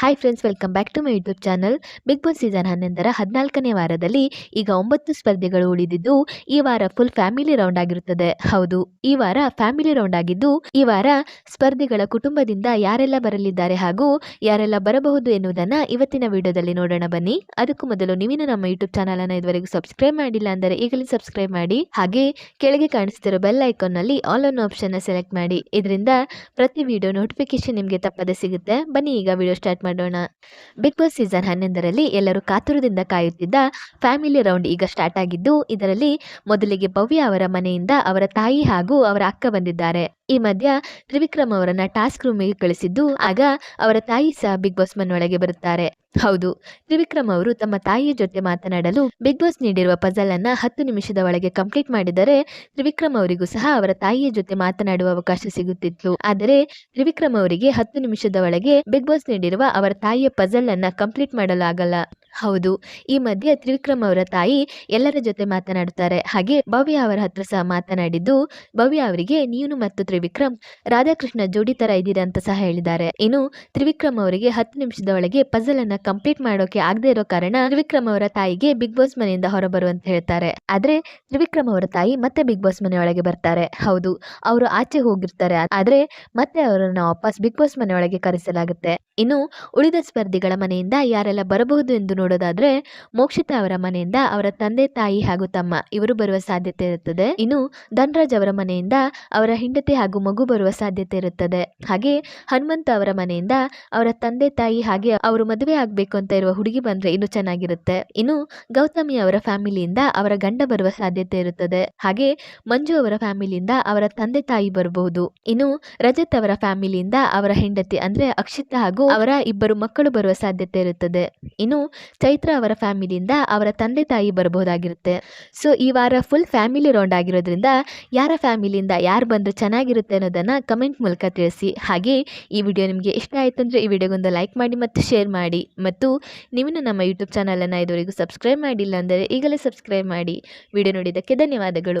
Hi friends welcome back to my YouTube channel Big Boss season ಹನ್ನೊಂದರ ಹದಿನಾಲ್ಕನೇ ವಾರದಲ್ಲಿ ಈಗ ಒಂಬತ್ತು ಸ್ಪರ್ಧೆಗಳು ಉಳಿದಿದ್ದು, ಈ ವಾರ ಫುಲ್ ಫ್ಯಾಮಿಲಿ ರೌಂಡ್ ಆಗಿರುತ್ತದೆ. ಹೌದು, ಈ ವಾರ ಫ್ಯಾಮಿಲಿ ರೌಂಡ್ ಆಗಿದ್ದು, ಈ ವಾರ ಸ್ಪರ್ಧಿಗಳ ಕುಟುಂಬದಿಂದ ಯಾರೆಲ್ಲ ಬರಲಿದ್ದಾರೆ ಹಾಗೂ ಯಾರೆಲ್ಲ ಬರಬಹುದು ಎನ್ನುವುದನ್ನ ಇವತ್ತಿನ ವಿಡಿಯೋದಲ್ಲಿ ನೋಡೋಣ ಬನ್ನಿ. ಅದಕ್ಕೂ ಮೊದಲು ನೀವಿನ ನಮ್ಮ ಯೂಟ್ಯೂಬ್ ಚಾನಲ್ ಅನ್ನು ಇದುವರೆಗೂ ಸಬ್ಸ್ಕ್ರೈಬ್ ಮಾಡಿಲ್ಲ ಅಂದರೆ ಈಗಲೇ ಸಬ್ಸ್ಕ್ರೈಬ್ ಮಾಡಿ. ಹಾಗೆ ಕೆಳಗೆ ಕಾಣಿಸ್ತಿರೋ ಬೆಲ್ ಐಕಾನ್ನಲ್ಲಿ ಆಲ್ ಅನ್ನು ಆಪ್ಷನ್ ಸೆಲೆಕ್ಟ್ ಮಾಡಿ. ಇದರಿಂದ ಪ್ರತಿ ವಿಡಿಯೋ ನೋಟಿಫಿಕೇಶನ್ ನಿಮಗೆ ತಪ್ಪದೆ ಸಿಗುತ್ತೆ. ಬನ್ನಿ, ಈಗ ವಿಡಿಯೋ ಸ್ಟಾರ್ಟ್ ಮಾಡೋಣ. ಬಿಗ್ ಬಾಸ್ ಸೀಸನ್ ಹನ್ನೊಂದರಲ್ಲಿ ಎಲ್ಲರೂ ಕಾತುರದಿಂದ ಕಾಯುತ್ತಿದ್ದ ಫ್ಯಾಮಿಲಿ ರೌಂಡ್ ಈಗ ಸ್ಟಾರ್ಟ್ ಆಗಿದ್ದು, ಇದರಲ್ಲಿ ಮೊದಲಿಗೆ ಭವ್ಯ ಅವರ ಮನೆಯಿಂದ ಅವರ ತಾಯಿ ಹಾಗೂ ಅವರ ಅಕ್ಕ ಬಂದಿದ್ದಾರೆ. ಈ ಮಧ್ಯ ತ್ರಿವಿಕ್ರಮ್ ಅವರನ್ನ ಟಾಸ್ಕ್ ರೂಮಿಗೆ ಕಳಿಸಿದ್ದು, ಆಗ ಅವರ ತಾಯಿ ಸಹ ಬಿಗ್ ಬಾಸ್ ಮನೆಯೊಳಗೆ ಬರುತ್ತಾರೆ. ಹೌದು, ತ್ರಿವಿಕ್ರಮ್ ಅವರು ತಮ್ಮ ತಾಯಿಯ ಜೊತೆ ಮಾತನಾಡಲು ಬಿಗ್ ಬಾಸ್ ನೀಡಿರುವ ಪಜಲ್ ಅನ್ನ ಹತ್ತು ನಿಮಿಷದ ಒಳಗೆ ಕಂಪ್ಲೀಟ್ ಮಾಡಿದರೆ ತ್ರಿವಿಕ್ರಮ್ ಅವರಿಗೂ ಸಹ ಅವರ ತಾಯಿಯ ಜೊತೆ ಮಾತನಾಡುವ ಅವಕಾಶ ಸಿಗುತ್ತಿತ್ತು. ಆದರೆ ತ್ರಿವಿಕ್ರಮ್ ಅವರಿಗೆ ಹತ್ತು ನಿಮಿಷದ ಒಳಗೆ ಬಿಗ್ ಬಾಸ್ ನೀಡಿರುವ ಅವರ ತಾಯಿಯ ಪಜಲ್ ಅನ್ನ ಕಂಪ್ಲೀಟ್ ಮಾಡಲು ಆಗಲ್ಲ ಹೌದು. ಈ ಮಧ್ಯೆ ತ್ರಿವಿಕ್ರಮ್ ಅವರ ತಾಯಿ ಎಲ್ಲರ ಜೊತೆ ಮಾತನಾಡುತ್ತಾರೆ. ಹಾಗೆ ಭವ್ಯ ಅವರ ಹತ್ರ ಸಹ ಮಾತನಾಡಿದ್ದು, ಭವ್ಯ ಅವರಿಗೆ ನೀನು ಮತ್ತು ತ್ರಿವಿಕ್ರಮ್ ರಾಧಾಕೃಷ್ಣ ಜೋಡಿ ತರ ಇದ್ದೀರಾ ಅಂತ ಸಹ ಹೇಳಿದ್ದಾರೆ. ಇನ್ನು ತ್ರಿವಿಕ್ರಮ್ ಅವರಿಗೆ ಹತ್ತು ನಿಮಿಷದ ಒಳಗೆ ಪಜಲ್ ಅನ್ನ ಕಂಪ್ಲೀಟ್ ಮಾಡೋಕೆ ಆಗದೆ ಇರೋ ಕಾರಣ ತ್ರಿವಿಕ್ರಮ್ ಅವರ ತಾಯಿಗೆ ಬಿಗ್ ಬಾಸ್ ಮನೆಯಿಂದ ಹೊರಬರು ಅಂತ ಹೇಳ್ತಾರೆ. ಆದ್ರೆ ತ್ರಿವಿಕ್ರಮ್ ಅವರ ತಾಯಿ ಮತ್ತೆ ಬಿಗ್ ಬಾಸ್ ಮನೆಯೊಳಗೆ ಬರ್ತಾರೆ. ಹೌದು, ಅವರು ಆಚೆ ಹೋಗಿರ್ತಾರೆ. ಆದ್ರೆ ಮತ್ತೆ ಅವರನ್ನ ವಾಪಸ್ ಬಿಗ್ ಬಾಸ್ ಮನೆಯೊಳಗೆ ಕರೆಸಲಾಗುತ್ತೆ. ಇನ್ನು ಉಳಿದ ಸ್ಪರ್ಧಿಗಳ ಮನೆಯಿಂದ ಯಾರೆಲ್ಲ ಬರಬಹುದು ಎಂದು ನೋಡೋದಾದ್ರೆ ಮೋಕ್ಷಿತಾ ಅವರ ಮನೆಯಿಂದ ಅವರ ತಂದೆ, ತಾಯಿ ಹಾಗೂ ತಮ್ಮ ಇವರು ಬರುವ ಸಾಧ್ಯತೆ ಇರುತ್ತದೆ. ಇನ್ನು ಧನ್ರಾಜ್ ಅವರ ಮನೆಯಿಂದ ಅವರ ಹೆಂಡತಿ ಹಾಗೂ ಮಗು ಬರುವ ಸಾಧ್ಯತೆ ಇರುತ್ತದೆ. ಹಾಗೆ ಹನುಮಂತ ಅವರ ಮನೆಯಿಂದ ಅವರ ತಂದೆ, ತಾಯಿ ಹಾಗೆ ಅವರು ಮದುವೆ ಆಗ್ಬೇಕು ಅಂತ ಇರುವ ಹುಡುಗಿ ಬಂದ್ರೆ ಇನ್ನು ಚೆನ್ನಾಗಿರುತ್ತೆ. ಇನ್ನು ಗೌತಮಿ ಅವರ ಫ್ಯಾಮಿಲಿಯಿಂದ ಅವರ ಗಂಡ ಬರುವ ಸಾಧ್ಯತೆ ಇರುತ್ತದೆ. ಹಾಗೆ ಮಂಜು ಅವರ ಫ್ಯಾಮಿಲಿಯಿಂದ ಅವರ ತಂದೆ, ತಾಯಿ ಬರಬಹುದು. ಇನ್ನು ರಜತ್ ಅವರ ಫ್ಯಾಮಿಲಿಯಿಂದ ಅವರ ಹೆಂಡತಿ ಅಂದ್ರೆ ಅಕ್ಷಿತಾ ಹಾಗೂ ಅವರ ಇಬ್ಬರು ಮಕ್ಕಳು ಬರುವ ಸಾಧ್ಯತೆ ಇರುತ್ತದೆ. ಇನ್ನು ಚೈತ್ರ ಅವರ ಫ್ಯಾಮಿಲಿಯಿಂದ ಅವರ ತಂದೆ ತಾಯಿ ಬರಬಹುದಾಗಿರುತ್ತೆ. ಸೊ ಈ ವಾರ ಫುಲ್ ಫ್ಯಾಮಿಲಿ ರೌಂಡ್ ಆಗಿರೋದ್ರಿಂದ ಯಾರ ಫ್ಯಾಮಿಲಿಯಿಂದ ಯಾರು ಬಂದರೆ ಚೆನ್ನಾಗಿರುತ್ತೆ ಅನ್ನೋದನ್ನು ಕಮೆಂಟ್ ಮೂಲಕ ತಿಳಿಸಿ. ಹಾಗೆ ಈ ವಿಡಿಯೋ ನಿಮಗೆ ಇಷ್ಟ ಆಯಿತು ಅಂದರೆ ಈ ವಿಡಿಯೋಗೊಂದು ಲೈಕ್ ಮಾಡಿ ಮತ್ತು ಶೇರ್ ಮಾಡಿ. ಮತ್ತು ನೀವು ನಮ್ಮ ಯೂಟ್ಯೂಬ್ ಚಾನಲನ್ನು ಇದುವರೆಗೂ ಸಬ್ಸ್ಕ್ರೈಬ್ ಮಾಡಿಲ್ಲ ಅಂದರೆ ಈಗಲೇ ಸಬ್ಸ್ಕ್ರೈಬ್ ಮಾಡಿ. ವಿಡಿಯೋ ನೋಡಿದ್ದಕ್ಕೆ ಧನ್ಯವಾದಗಳು.